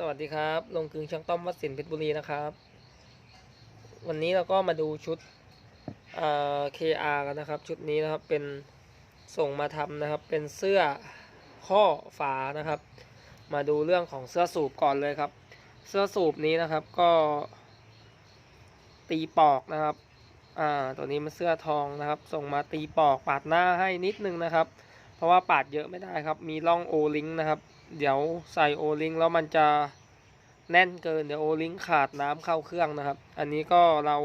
สวัสดีครับ ลงกึงช่างต้อมวัดสินเพชรบุรีนะครับ วันนี้เราก็มาดูชุดเอ่อ KR กันนะครับ ชุดนี้นะครับเป็นส่งมาทำนะครับ เป็นเสื้อข้อฝานะครับ มาดูเรื่องของเสื้อสูบก่อนเลยครับ เสื้อสูบนี้นะครับก็ ตีปอกนะครับ อ่า ตัวนี้มันเสื้อทองนะครับ ส่งมาตีปอกปาดหน้าให้นิดนึงนะครับ เพราะว่าปาดเยอะไม่ได้ครับ มีร่องโอลิงนะครับ เดี๋ยวใส่โอลิงแล้วมันจะแน่นเกินเดี๋ยวโอลิงขาดน้ำเข้าเครื่องนะครับ อันนี้ก็เรา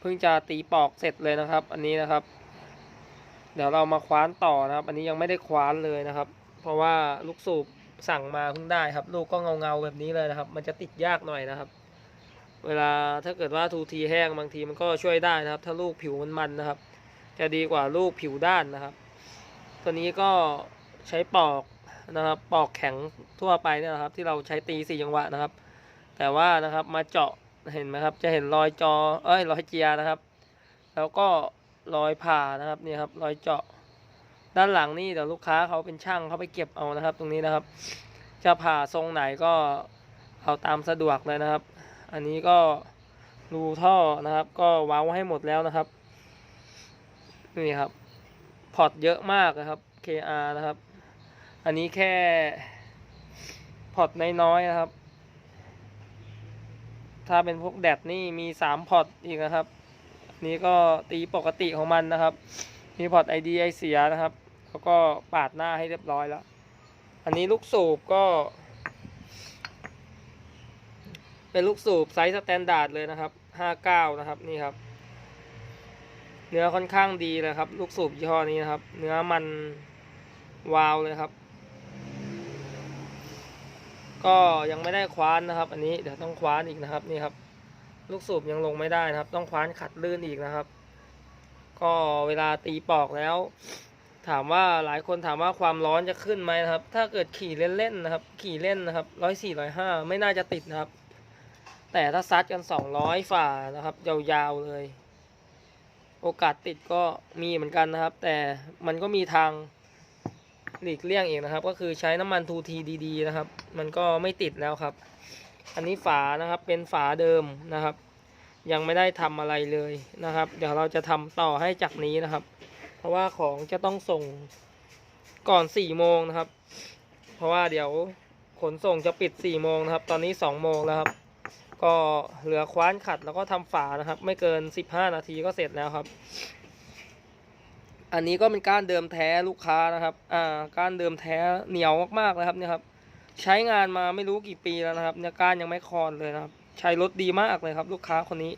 เพิ่งจะตีปอกเสร็จเลยนะครับ อันนี้นะครับ เดี๋ยวเรามาคว้านต่อนะครับ อันนี้ยังไม่ได้คว้านเลยนะครับ เพราะว่าลูกสูบสั่งมาเพิ่งได้ครับ ลูกก็เงาเงาแบบนี้เลยนะครับ มันจะติดยากหน่อยนะครับ เวลาถ้าเกิดว่าทูทีแห้งบางทีมันก็ช่วยได้นะครับ ถ้าลูกผิวมันมันนะครับ จะดีกว่าลูกผิวด้านนะครับ ตัวนี้ก็ใช้ปอก นะครับปอกแข็งทั่วไปเนี่ยนะครับ ที่เราใช้ตีสี่จังหวะนะครับ แต่ว่านะครับมาเจาะเห็นไหมครับ จะเห็นรอยจอเอ้ยรอยเจียนะครับ แล้วก็รอยผ่านะครับนี่ครับรอยเจาะ ด้านหลังนี่เดี๋ยวลูกค้าเขาเป็นช่างเขาไปเก็บเอานะครับ ตรงนี้นะครับ จะผ่าทรงไหนก็เอาตามสะดวกเลยนะครับ อันนี้ก็รูท่อนะครับ ก็ว้าให้หมดแล้วนะครับนี่ครับพอร์ตเยอะมากนะครับ KR นะครับ อันนี้แค่พอร์ตน้อยๆนะครับ ถ้าเป็นพวกแดดนี่มีสามพอร์ตอีกนะครับ นี่ก็ตีปกติของมันนะครับ มีพอร์ต ID ไอเสียนะครับแล้วก็ปาดหน้าให้เรียบร้อยแล้ว อันนี้ลูกสูบก็ เป็นลูกสูบไซส์สแตนดาร์ดเลยนะครับ59นะครับนี่ครับ เนื้อค่อนข้างดีเลยครับ ลูกสูบยี่ห้อนี้นะครับ เนื้อมันวาวเลยครับ ก็ยังไม่ได้คว้านนะครับ อันนี้เดี๋ยวต้องคว้านอีกนะครับนี่ครับ ลูกสูบยังลงไม่ได้นะครับ ต้องคว้านขัดลื่นอีกนะครับ ก็เวลาตีปอกแล้ว ถามว่าหลายคนถามว่าความร้อนจะขึ้นไหมนะครับ ถ้าเกิดขี่เล่นๆนะครับ ขี่เล่นนะครับร้อยสี่ร้อยห้าไม่น่าจะติดนะครับ แต่ถ้าซัดกันสองร้อยฝ่านะครับ ยาวๆเลย โอกาสติดก็มีเหมือนกันนะครับ แต่มันก็มีทาง หลีกเลี่ยงเองนะครับ ก็คือใช้น้ำมันทูทีดีๆนะครับ มันก็ไม่ติดแล้วครับ อันนี้ฝานะครับเป็นฝาเดิมนะครับ ยังไม่ได้ทำอะไรเลยนะครับ เดี๋ยวเราจะทำต่อให้จากนี้นะครับ เพราะว่าของจะต้องส่งก่อน4โมงนะครับ เพราะว่าเดี๋ยวขนส่งจะปิด4โมงนะครับ ตอนนี้2โมงแล้วครับ ก็เหลือคว้านขัดแล้วก็ทำฝานะครับ ไม่เกิน 15 นาทีก็เสร็จแล้วครับ อันนี้ก็เป็นก้านเดิมแท้ลูกค้านะครับ อ่า ก้านเดิมแท้เหนียวมากๆเลยครับเนี่ยครับ ใช้งานมาไม่รู้กี่ปีแล้วนะครับ เนี่ยก้านยังไม่คลอนเลยนะครับ ใช้รถดีมากเลยครับ ลูกค้าคนนี้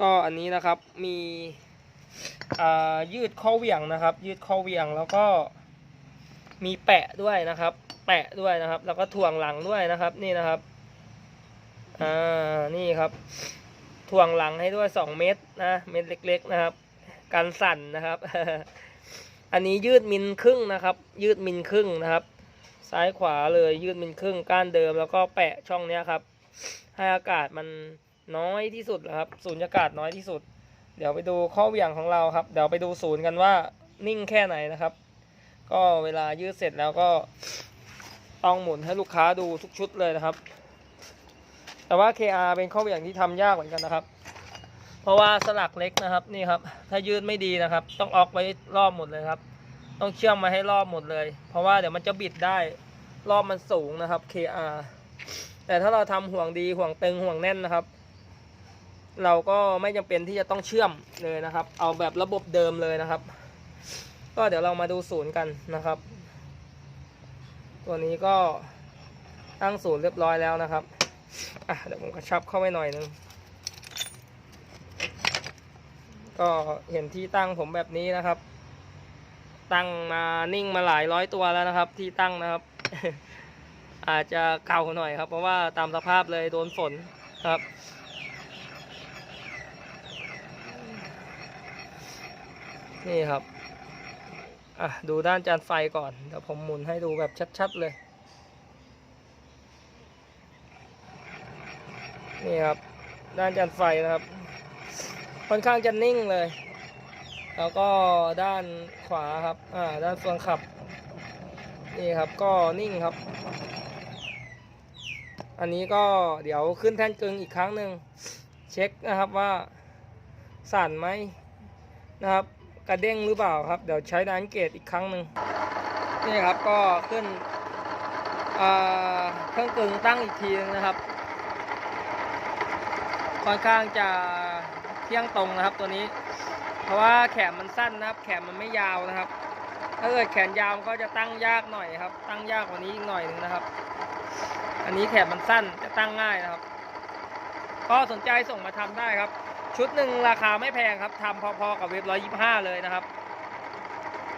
ก็อันนี้นะครับ มี อ่า ยืดข้อเหวี่ยงนะครับ ยืดข้อเหวี่ยงแล้วก็มีแปะด้วยนะครับ แปะด้วยนะครับ แล้วก็ถ่วงหลังด้วยนะครับ นี่นะครับ อ่า นี่ครับ ถ่วงหลังให้ด้วยสองเม็ดนะ เม็ดเล็ก ๆ นะครับ กันสั่นนะครับ อันนี้ยืดมิลครึ่งนะครับ ยืดมิลครึ่งนะครับ ซ้ายขวาเลยยืดมิลครึ่งก้านเดิมแล้วก็แปะช่องเนี้ยครับ ให้อากาศมันน้อยที่สุดนะครับศูนย์อากาศน้อยที่สุด เดี๋ยวไปดูข้อเหวี่ยงของเราครับ เดี๋ยวไปดูศูนย์กันว่านิ่งแค่ไหนนะครับ ก็เวลายืดเสร็จแล้วก็ต้องหมุนให้ลูกค้าดูทุกชุดเลยนะครับ แต่ว่า KR เป็นข้อเหวี่ยงที่ทำยากเหมือนกันนะครับ ราะว่าสลักเล็กนะครับนี่ครับ ถ้ายืดไม่ดีนะครับ ต้องออกไว้รอบหมดเลยครับ ต้องเชื่อมมาให้รอบหมดเลย เพราะว่าเดี๋ยวมันจะบิดได้รอบมันสูงนะครับ KR แต่ถ้าเราทำห่วงดีห่วงตึงห่วงแน่นนะครับ เราก็ไม่จำเป็นที่จะต้องเชื่อมเลยนะครับ เอาแบบระบบเดิมเลยนะครับ ก็เดี๋ยวเรามาดูศูนย์กันนะครับ ตัวนี้ก็ตั้งศูนย์เรียบร้อยแล้วนะครับอะเดี๋ยวผมกระชับเข้าไปหน่อยนึง ก็เห็นที่ตั้งผมแบบนี้นะครับ ตั้งมานิ่งมาหลายร้อยตัวแล้วนะครับ ที่ตั้งนะครับ อาจจะเก่าหน่อยครับ เพราะว่าตามสภาพเลยโดนฝนครับนี่ครับ อะ ดูด้านจานไฟก่อน เดี๋ยวผมหมุนให้ดูแบบชัด ๆ เลย นี่ครับ ด้านจานไฟนะครับ ค่อนข้างจะนิ่งเลย แล้วก็ด้านขวาครับ อ่า ด้านเฟืองขับ นี่ครับ ก็นิ่งครับ อันนี้ก็เดี๋ยวขึ้นแท่นกึงอีกครั้งหนึ่งเช็คนะครับว่าสั่นไหมนะครับ กระเด้งหรือเปล่าครับ เดี๋ยวใช้ดานเกตอีกครั้งหนึ่งนี่ครับก็ขึ้นอ่าเครื่องกึงตั้งอีกทีนึงนะครับ ค่อนข้างจะ เที่ยงตรงนะครับตัวนี้ เพราะว่าแขนมันสั้นนะครับ แขนมันไม่ยาวนะครับ ถ้าเกิดแขนยาวก็จะตั้งยากหน่อยครับ ตั้งยากกว่านี้อีกหน่อยนึงนะครับ อันนี้แขนมันสั้นจะตั้งง่ายนะครับ ก็สนใจส่งมาทำได้ครับ ชุดหนึ่งราคาไม่แพงครับทำพอๆกับเว็บร้อยยี่ห้าเลยนะครับ